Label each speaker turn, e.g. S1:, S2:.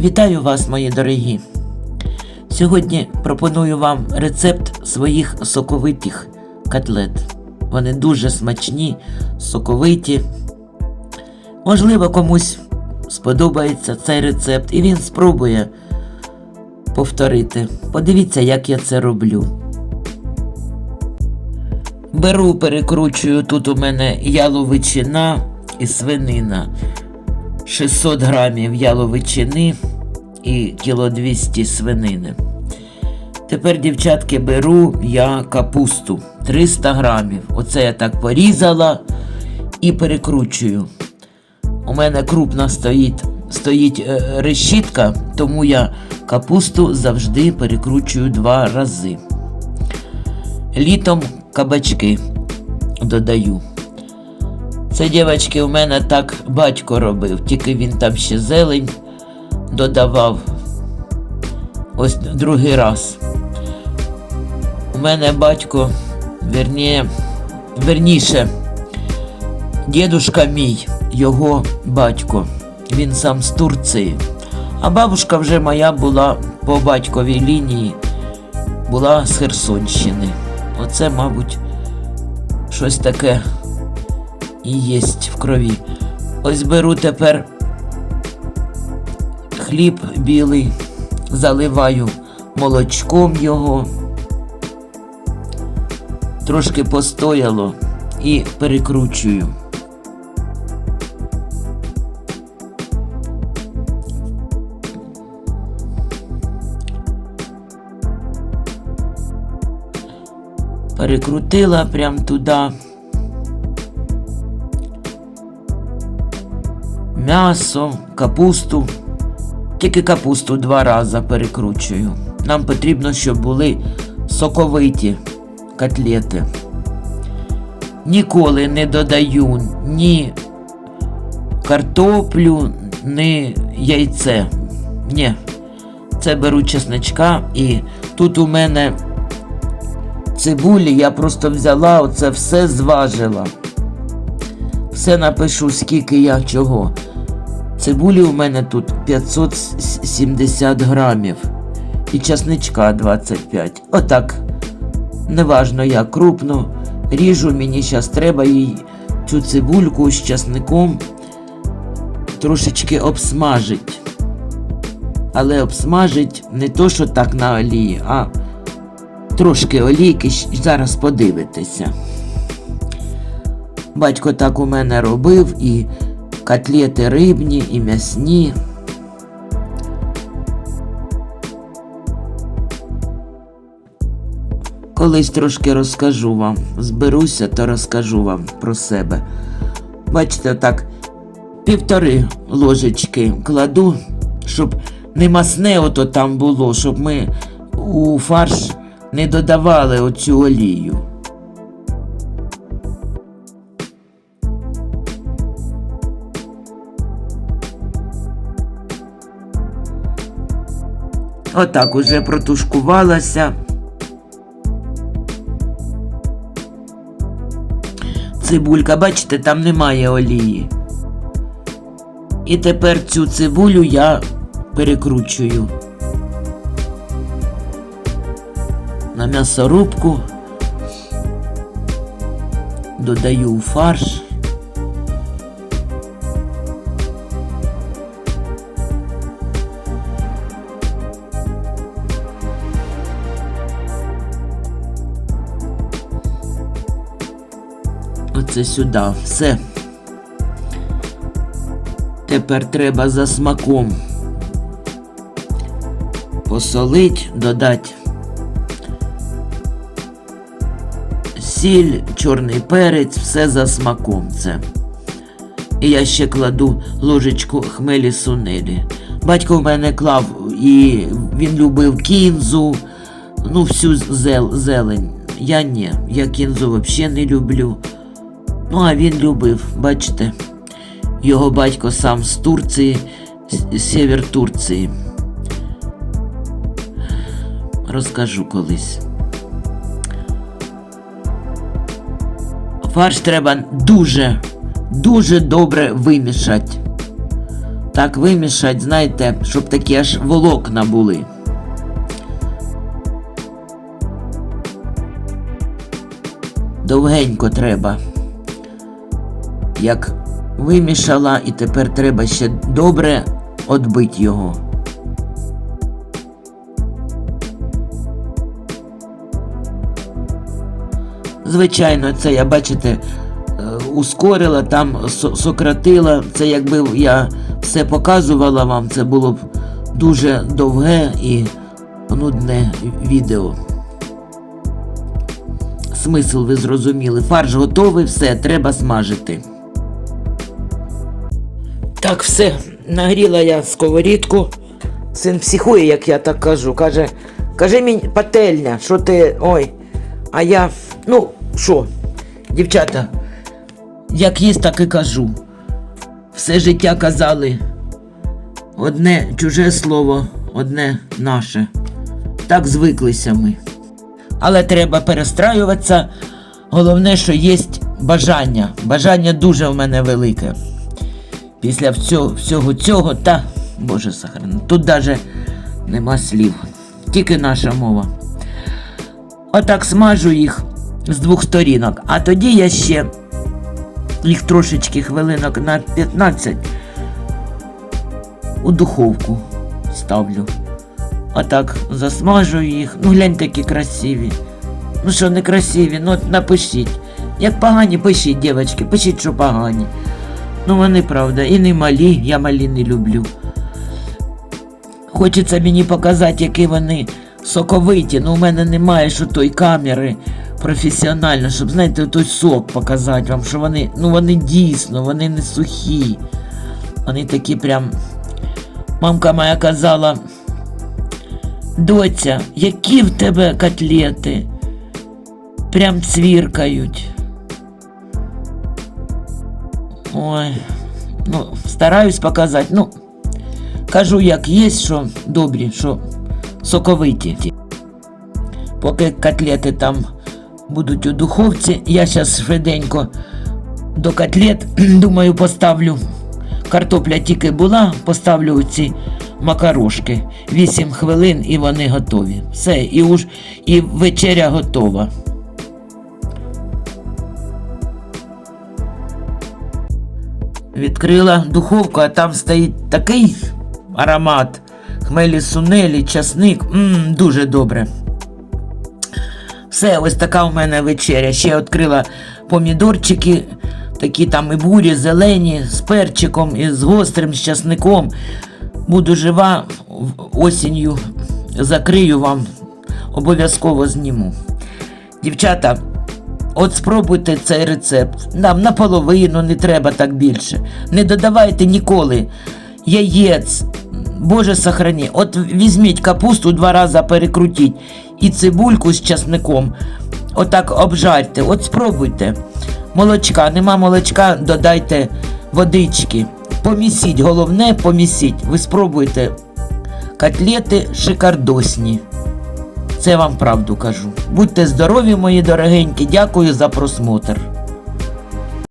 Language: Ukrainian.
S1: Вітаю вас, мої дорогі. Сьогодні пропоную вам рецепт своїх соковитих котлет. Вони дуже смачні, соковиті. Можливо, комусь сподобається цей рецепт, і він спробує повторити. Подивіться, як я це роблю. Беру, перекручую, тут у мене яловичина і свинина. 600 грамів яловичини і кіло 200 свинини. Тепер, дівчатки, беру я капусту 300 грамів. Оце я так порізала і перекручую. У мене крупна стоїть, стоїть е, решітка, тому я капусту завжди перекручую два рази. Літом кабачки додаю. Це, дівчатки, у мене так батько робив, тільки він там ще зелень додавав. Ось другий раз. У мене батько, верніє, верніше, дідушка мій, його батько. Він сам з Турції. А бабушка вже моя була по батьковій лінії, була з Херсонщини. Оце, мабуть, щось таке і єсть в крові. Ось беру тепер хліб білий, заливаю молочком його, трошки постояло і перекручую. Перекрутила прям туди. М'ясо, капусту. Тільки капусту два рази перекручую. Нам потрібно, щоб були соковиті котлети. Ніколи не додаю ні картоплю, ні яйце. Ні. Це беру чесничка і тут у мене цибулі я просто взяла, оце все зважила. Все напишу, скільки я чого. Цибулі у мене тут 570 грамів і часничка 25. Отак. Неважно як крупно ріжу, мені зараз треба їй цю цибульку з часником трошечки обсмажить. Але обсмажить не то, що так на олії, а трошки олійки, зараз подивитеся. Батько так у мене робив і котлети рибні, і м'ясні. Колись трошки розкажу вам. Зберуся, то розкажу вам про себе. Бачите, так, півтори ложечки кладу, щоб не масне ото там було, щоб ми у фарш не додавали оцю олію. Отак уже протушкувалася. Цибулька, бачите, там немає олії. І тепер цю цибулю я перекручую на м'ясорубку, додаю у фарш. Оце сюди. Все. Тепер треба за смаком посолить, додати сіль, чорний перець, все за смаком це. І я ще кладу ложечку хмелі сунелі. Батько в мене клав і він любив кінзу, ну всю зел, зелень. Я ні, я кінзу взагалі не люблю. Ну, а він любив, бачите, його батько сам з Турції, з север Турції. Розкажу колись. Фарш треба дуже, дуже добре вимішати. так вимішати, знаєте, щоб такі аж волокна були. Довгенько треба. Як вимішала, і тепер треба ще добре отбити його. Звичайно, це я, бачите, е, ускорила, там сократила. Це якби я все показувала вам, це було б дуже довге і нудне відео. Смисл ви зрозуміли. Фарш готовий, все, треба смажити. Так, все, нагріла я сковорідку. Син психує, як я так кажу. Каже, кажи мені пательня, що ти. Ой. А я. Ну, що, дівчата, як їсть, так і кажу. Все життя казали. Одне чуже слово, одне наше. Так звиклися ми. Але треба перестраюватися. Головне, що є бажання. Бажання дуже в мене велике. Після всього, всього цього, та, Боже сохрани, тут навіть нема слів. Тільки наша мова. Отак смажу їх з двох сторінок. А тоді я ще їх трошечки хвилинок на 15 у духовку ставлю. Отак засмажую їх. Ну гляньте, які красиві. Ну що, не красиві, ну напишіть. Як погані, пишіть, дівчатки, пишіть, що погані. Ну вони правда, і не малі, я малі не люблю. Хочеться мені показати, які вони соковиті, ну у мене немає що той камери професіонально, щоб, знаєте, той сок показати вам, що вони, ну вони дійсно, вони не сухі. Вони такі прям. Мамка моя казала, доця, які в тебе котлети? Прям цвіркають. Ой, ну, стараюсь показати. Ну, кажу, як є, що добрі, що соковиті. Поки котлети там будуть у духовці, я зараз швиденько до котлет, думаю, поставлю. Картопля тільки була, поставлю ці макарошки. 8 хвилин і вони готові. Все, і уж і вечеря готова. Відкрила духовку, а там стоїть такий аромат. Хмелі сунелі, часник. Мм, дуже добре. Все, ось така у мене вечеря. Ще відкрила помідорчики, такі там і бурі, зелені, з перчиком, і з гострим, з часником. Буду жива в- осінню, закрию вам, обов'язково зніму. Дівчата, От спробуйте цей рецепт. Нам наполовину не треба так більше. Не додавайте ніколи яєць. Боже сохрані. От візьміть капусту два рази перекрутіть і цибульку з часником. Отак обжарьте. От спробуйте. Молочка, нема молочка, додайте водички. Помісіть, головне помісіть. Ви спробуйте. Котлети шикардосні. Це вам правду кажу. Будьте здорові, мої дорогенькі, дякую за просмотр.